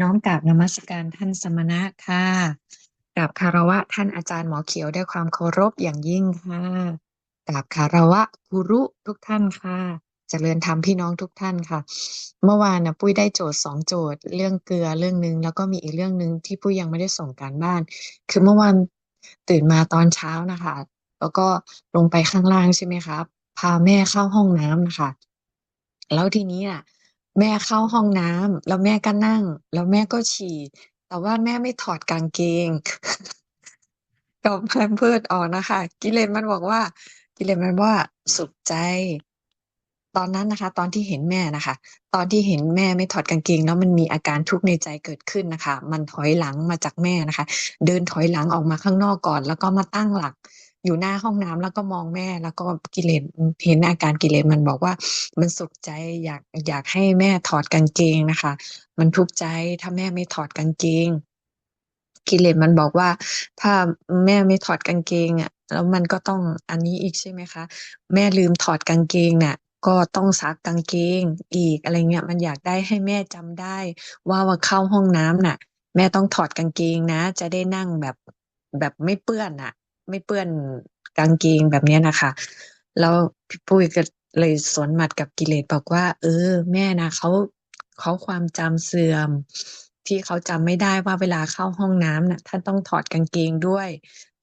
น้อมกราบนมัสการท่านสมณะค่ะกราบคารวะท่านอาจารย์หมอเขียวด้วยความเคารพอย่างยิ่งค่ะกราบคารวะกุรุทุกท่านค่ะจเจริญธรรมพี่น้องทุกท่านค่ะ เมื่อวานนะปุ้ยได้โจทย์สองโจทย์ เรื่องเกลือเรื่องหนึ่งแล้วก็มีอีกเรื่องหนึ่งที่ปุ้ยยังไม่ได้ส่งการบ้าน คือเมื่อวานตื่นมาตอนเช้านะคะ แล้วก็ลงไปข้างล่างใช่ไหมครับพาแม่เข้าห้องน้ำนะคะ แล้วทีนี้อะ แม่เข้าห้องน้ำแล้วแม่ก็นั่ง แล้วแม่ก็ฉี่ แต่ว่าแม่ไม่ถอดกางเกงกับแพมเพิร์สออกนะคะ กิเลนมันบอกว่า กิเลนมันว่าสุขใจ ตอนนั้นนะคะ ตอนที่เห็นแม่นะคะ ตอนที่เห็นแม่ไม่ถอดกางเกงแล้วมันมีอาการทุกข์ในใจเกิดขึ้นนะคะ มันถอยหลังมาจากแม่นะคะ เดินถอยหลังออกมาข้างนอกก่อน แล้วก็มาตั้งหลัก อยู่หน้าห้องน้ำแล้วก็มองแม่แล้วก็กิเลสเห็นอาการกิเลสมันบอกว่า มันสุขใจอยากอยากให้แม่ถอดกางเกงนะคะ มันทุกข์ใจถ้าแม่ไม่ถอดกางเกง กิเลสมันบอกว่า ถ้าแม่ไม่ถอดกางเกงอะแล้วมันก็ต้องอันนี้อีกใช่ไหมคะ แม่ลืมถอดกางเกงน่ะก็ต้องซักกางเกงอีกอะไรเงี้ยมันอยากได้ให้แม่จำได้ ว่าว่าเข้าห้องน้ำน่ะ แม่ต้องถอดกางเกงนะ จะได้นั่งแบบแบบไม่เปื้อนน่ะ ไม่เปื้อนกางเกงแบบนี้นะคะ แล้วพี่ปุ้ยก็เลยสวนหมัดกับกิเลสบอกว่า เออ แม่นะเขาเขาความจำเสื่อม ที่เขาจำไม่ได้ว่าเวลาเข้าห้องน้ำน่ะท่านต้องถอดกางเกงด้วย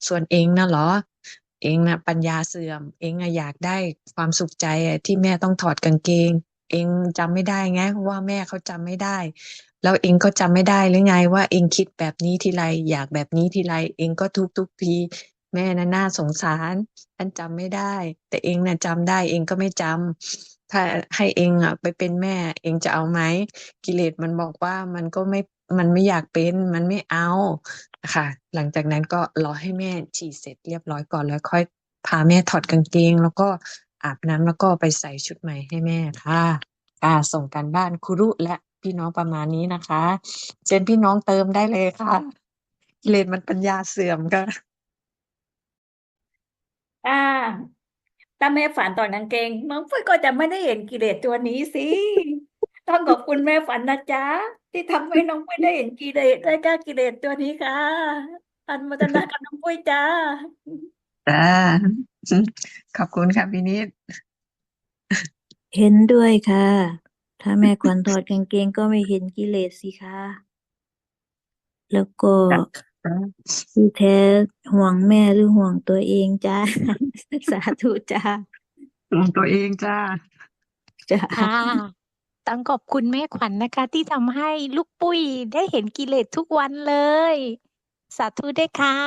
ส่วนเองนะเหรอ เองนะปัญญาเสื่อม เองอะอยากได้ความสุขใจอะที่แม่ต้องถอดกางเกง เองจำไม่ได้ไงว่าแม่เขาจำไม่ได้แล้วเองก็จำไม่ได้หรือไงว่าเองคิดแบบนี้ทีไรอยากแบบนี้ทีไรเองก็ทุกทุกที แม่น่ะน่าสงสารท่านจำไม่ได้ แต่เองน่ะจำได้เองก็ไม่จำถ้าให้เองอะ ไปเป็นแม่ เองจะเอาไหมกิเลสมันบอกว่ามันก็ไม่มันไม่อยากเป็นมันไม่เอาค่ะ หลังจากนั้นก็รอให้แม่ฉี่เสร็จเรียบร้อยก่อนแล้วค่อยพาแม่ถอดกางเกง แล้วก็อาบน้ำแล้วก็ไปใส่ชุดใหม่ให้แม่ค่ะอ่าส่งการบ้านครูรุและพี่น้องประมาณนี้นะคะเชิญพี่น้องเติมได้เลยค่ะกิเลสมันปัญญาเสื่อมค่ะ อ่าถ้าแม่ฝันตอนกางเกงน้องปุ้ยก็จะไม่ได้เห็นกิเลสตัวนี้สิต้องขอบคุณแม่ฝันนะจ๊ะที่ทำให้น้องปุ้ยได้เห็นกิเลสได้กล้ากิเลสตัวนี้ค่ะอนุโมทนากับน้องปุ้ยจ้าจ้าขอบคุณค่ะพี่นิดเห็นด้วยค่ะ ถ้าแม่ขวัญถอดกางเกงก็ไม่เห็นกิเลสสิคะแล้วก็จ้า ที่แท้ห่วงแม่หรือห่วงตัวเองจ้า สาธุจ้าห่วงตัวเองจ้าจ้าค่ะต้องขอบคุณแม่ขวัญนะคะ ที่ทำให้ลูกปุ้ยได้เห็นกิเลสทุกวันเลย สาธุด้วยค่ะ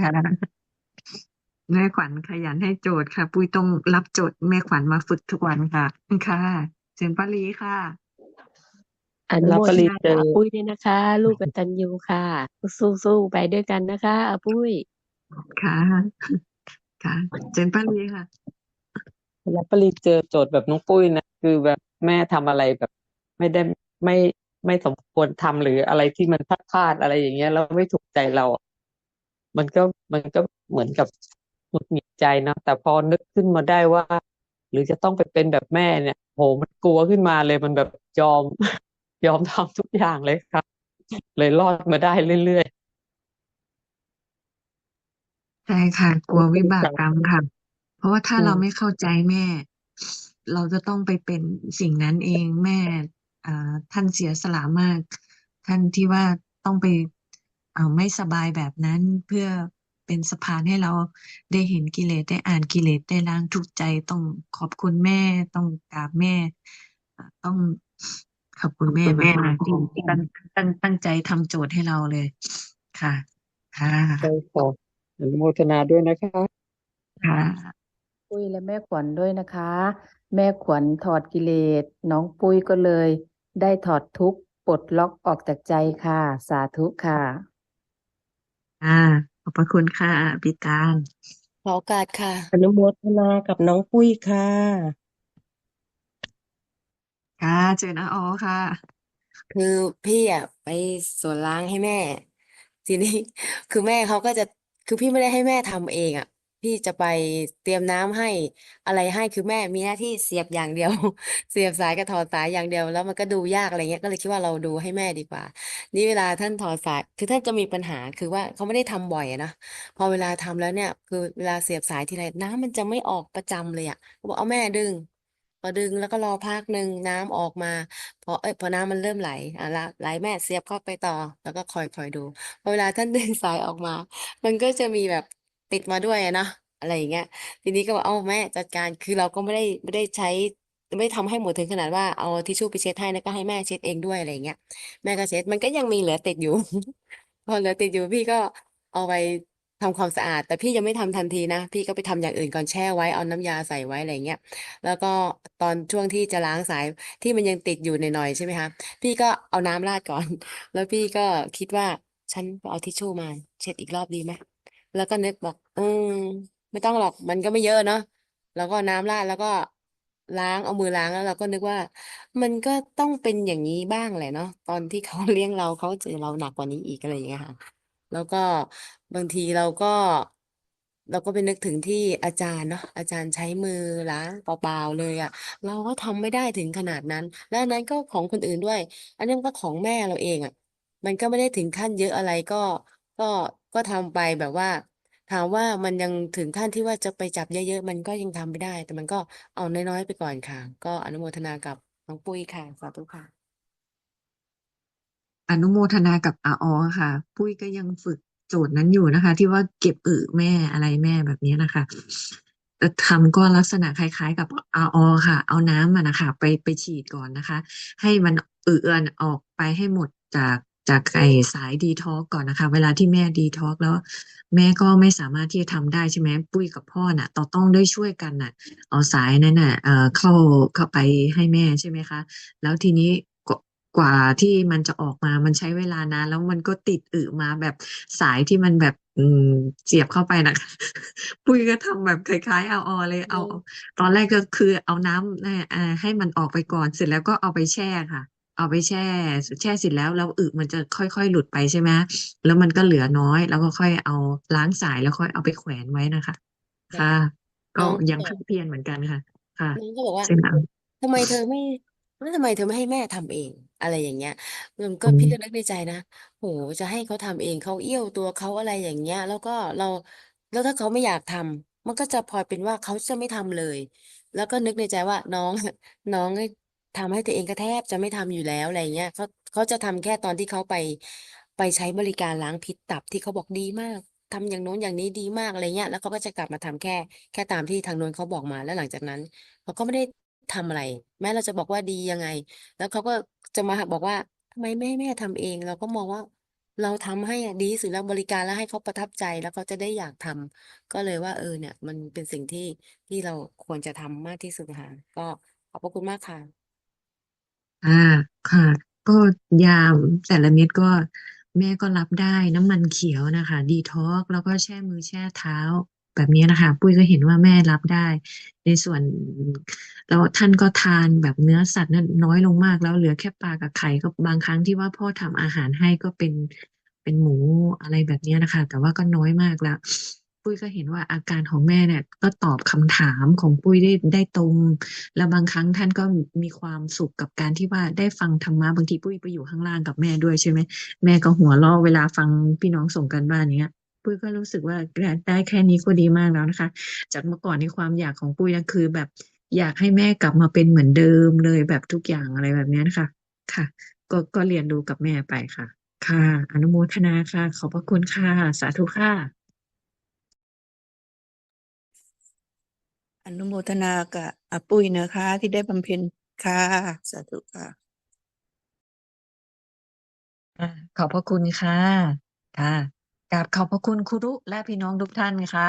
ค่ะแม่ขวัญขยันให้โจทย์ค่ะ ปุ้ยต้องรับโจทย์แม่ขวัญมาฝึกทุกวันค่ะ ค่ะเชิญป้าลีค่ะ อนุโมทนารับปริญเจกับออาปุ้ยด้วยนะคะ ลูกกตัญญูค่ะ สู้ๆไปด้วยกันนะคะอาปุ้ยค่ะค่ะเชิญป้าลีค่ะรับปริญเจอโจทย์แบบน้องปุ้ยนะคือแบบแม่ทำอะไรแบบ ไม่ได้ไม่ไม่สมควรทำหรืออะไรที่มันพลาดพลาดอะไรอย่างเงี้ยแล้วไม่ถูกใจเรา มันก็มันก็เหมือนกับหงุดหงิดใจเนอะแต่พอนึกขึ้นมาได้ว่า หรือจะต้องไปเป็นแบบแม่เนี่ยโหมันกลัวขึ้นมาเลยมันแบบยอม ยอมทำทุกอย่างเลยครับ เลยรอดมาได้เรื่อยใช่ค่ะ กลัววิบากขอบคุณกรรมค่ะ เพราะว่าถ้าอืมเราไม่เข้าใจแม่ เราจะต้องไปเป็นสิ่งนั้นเองแม่อ่าท่านเสียสละมาก ท่านที่ว่าต้องไปอ่าไม่สบายแบบนั้นเพื่อเป็นสะพานให้เราได้เห็นกิเลสได้อ่านกิเลสได้ล้างทุกข์ใจต้องขอบคุณแม่ ต้องกราบแม่อ่าต้อง ขอบคุณแม่มากๆที่ตั้งตั้งตั้งใจทำโจทย์ให้เราเลย ค่ะ ค่ะๆใช่ค่ะอนุโมทนาด้วยนะคะ ค่ะปุ้ยและแม่ขวัญด้วยนะคะ แม่ขวัญถอดกิเลสน้องปุ้ยก็เลย ได้ถอดทุกข์ปลดล็อกออกจากใจค่ะ สาธุค่ะ อ่า ขอบพระคุณค่ะพี่ตาลขอโอกาสค่ะอนุโมทนากับน้องปุ้ยค่ะค่ะ เชิญอาออค่ะ คือพี่อะไปสวนล้างให้แม่ ทีนี้ คือแม่เขาก็จะคือพี่ไม่ได้ให้แม่ทำเองอะ พี่จะไปเตรียมน้ำให้อะไรให้คือแม่มีหน้าที่เสียบอย่างเดียว เสียบสายกับถอดสายอย่างเดียว แล้วมันก็ดูยากอะไรเงี้ยก็เลยคิดว่าเราดูให้แม่ดีกว่า นี่เวลาท่านถอดสายคือท่านจะมีปัญหาคือว่าเขาไม่ได้ทำบ่อยอะนะพอเวลาทำแล้วเนี่ย คือเวลาเสียบสายทีไรน้ำมันจะไม่ออกประจำเลยอะเขาบอกเอาแม่ดึง อดึงแล้วก็รอพักหนึ่งน้ำออกมา พอเอ้ยพอน้ำมันเริ่มไหลอะละไหลแม่เสียบเข้าไปต่อ แล้วก็คอยคอยดูพอเวลาท่านดึงสายออกมา มันก็จะมีแบบติดมาด้วยอะนะอะไรอย่างเงี้ย ทีนี้ก็บอกเอ้าแม่จัดการคือเราก็ไม่ได้ไม่ได้ใช้ ไม่ได้ทำให้หมดถึงขนาดว่าเอาทิชชู่ไปเช็ดให้แล้วก็ให้แม่เช็ดเองด้วยอะไรอย่างเงี้ยแม่ก็เช็ดมันก็ยังมีเหลือติดอยู่ พอเหลือติดอยู่พี่ก็เอาไป ทำความสะอาด แต่พี่ยังไม่ทำทันทีนะ พี่ก็ไปทำอย่างอื่นก่อนแช่ไว้เอาน้ำยาใส่ไว้อะไรเงี้ยแล้วก็ตอนช่วงที่จะล้างสายที่มันยังติดอยู่หน่อยๆใช่ไหมคะพี่ก็เอาน้ำราดก่อน แล้วพี่ก็คิดว่าฉันเอาทิชชู่มา เช็ดอีกรอบดีไหมแล้วก็นึกบอกอืมไม่ต้องหรอกมันก็ไม่เยอะเนาะแล้วก็น้ำราดแล้วก็ล้างเอามือล้างแล้วเราก็นึกว่า มันก็ต้องเป็นอย่างนี้บ้างแหละเนาะตอนที่เขาเลี้ยงเราเขาเจอเราหนักกว่านี้อีกอะไรอย่างเงี้ยค่ะ แล้วก็บางทีเราก็ เราก็ไปนึกถึงที่อาจารย์เนาะอาจารย์ใช้มือล้างเปล่าๆเลยอะเราก็ทำไม่ได้ถึงขนาดนั้น และอันนั้นก็ของคนอื่นด้วย อันนั้นก็ของแม่เราเองอะมันก็ไม่ได้ถึงขั้นเยอะอะไรก็ ก็ก็ทำไปแบบว่า ถามว่ามันยังถึงขั้นที่ว่าจะไปจับเยอะๆมันก็ยังทำไม่ได้ แต่มันก็เอาน้อยๆไปก่อนค่ะ ก็อนุโมทนากับน้องปุ้ยค่ะสาธุค่ะ อนุโมทนากับอาออค่ะ ปุ้ยก็ยังฝึกโจทย์นั้นอยู่นะคะ ที่ว่าเก็บอึแม่อะไรแม่แบบนี้นะคะแต่ทำก็ลักษณะคล้ายๆ กับอาออค่ะ เอาน้ำมันนะคะไปไปฉีดก่อนนะคะ ให้มันอึเอือนออกไปให้หมดจากจากไอ้สายดีท็อกก่อนนะคะ เวลาที่แม่ดีท็อกแล้ว แม่ก็ไม่สามารถที่จะทำได้ใช่ไหมปุ้ยกับพ่อน่ะต้องต้องได้ช่วยกันน่ะ เอาสายนั้นน่ะเอ่อเข้าเข้าไปให้แม่ใช่ไหมคะ แล้วทีนี้ กว่ากว่าที่มันจะออกมา มันใช้เวลานาน แล้วมันก็ติดอึมาแบบสายที่มันแบบ อืม เสียบเข้าไปนะคะปุ้ยก็ทำแบบคล้ายๆ เอาออเลย เอาเอาตอนแรกก็คือเอาน้ำเนี่ยเอ่อให้มันออกไปก่อน เสร็จแล้วก็เอาไปแช่ค่ะ เอาไปแช่ แช่เสร็จแล้วแล้วอึมันจะค่อยๆหลุดไปใช่ไหมแล้วมันก็เหลือน้อย แล้วก็ค่อยเอาล้างสายแล้วค่อยเอาไปแขวนไว้นะคะ ค่ะ ก็น้องยังก็ภาคเพียรเหมือนกันค่ะ ค่ะน้องก็บอกว่าใช่ไหมทำไมเธอไม่ แล้วทำไมเธอไม่ให้แม่ทำเอง อะไรอย่างเงี้ยมันก็อืมพี่ก็นึกในใจนะโหจะให้เขาทำเองเขาเอี้ยวตัวเขาอะไรอย่างเงี้ย แล้วก็เราแล้วถ้าเขาไม่อยากทำมันก็จะพลอยเป็นว่าเขาจะไม่ทำเลย แล้วก็นึกในใจว่าน้อง น้องทำให้ตัวเองก็แทบจะไม่ทำอยู่แล้วอะไรเงี้ยเขาเขาจะทำแค่ตอนที่เขาไป ไปใช้บริการล้างพิษตับที่เขาบอกดีมากทำอย่างโน้นอย่างนี้ดีมากอะไรเงี้ยแล้วเขาก็จะกลับมาทำแค่ แค่ตามที่ทางโน้นเขาบอกมาแล้วหลังจากนั้นเขาก็ไม่ได้ ทำอะไร แม้เราจะบอกว่าดียังไง แล้วเขาก็จะมาบอกว่าทำไมไม่ให้แม่ทำเอง เราก็มองว่า เราทำให้อะดีที่สุดแล้วบริการแล้วให้เขาประทับใจแล้วเขาจะได้อยากทำก็เลยว่าเออเนี่ย มันเป็นสิ่งที่ที่เราควรจะทำมากที่สุดค่ะก็ขอบพระคุณมากค่ะอ่าค่ะ ก็ยาแต่ละเม็ดก็แม่ก็รับได้น้ำมันเขียวนะคะ ดีท็อกแล้วก็แช่มือแช่เท้า แบบนี้นะคะ ปุ้ยก็เห็นว่าแม่รับได้ ในส่วนแล้วท่านก็ทานแบบเนื้อสัตว์นั้นน้อยลงมากแล้วเหลือแค่ปลากับไข่ก็บางครั้งที่ว่าพ่อทำอาหารให้ก็เป็นเป็นหมูอะไรแบบนี้นะคะ แต่ว่าก็น้อยมากแล้ว ปุ้ยก็เห็นว่าอาการของแม่เนี่ย ก็ตอบคำถามของปุ้ยได้ได้ตรง แล้วบางครั้งท่านก็มีความสุขกับการที่ว่าได้ฟังธรรมะบางทีปุ้ยไปอยู่ข้างล่างกับแม่ด้วยใช่ไหมแม่ก็หัวเราะเวลาฟังพี่น้องส่งกันบ้านเนี้ย ปุ้ยก็รู้สึกว่าได้แค่นี้ก็ดีมากแล้วนะคะ จากเมื่อก่อนในความอยากของปุ้ยก็คือแบบอยากให้แม่กลับมาเป็นเหมือนเดิมเลยแบบทุกอย่างอะไรแบบเนี้ยนะคะค่ะ ก็ก็เรียนรู้กับแม่ไปค่ะ ค่ะ อนุโมทนาค่ะ ขอบพระคุณค่ะ สาธุค่ะ อนุโมทนากับอาปุ้ยนะคะ ที่ได้บำเพ็ญค่ะ สาธุค่ะอ่าขอบพระคุณค่ะ ค่ะ กราบขอบพระคุณครูรุและพี่น้องทุกท่านค่ะ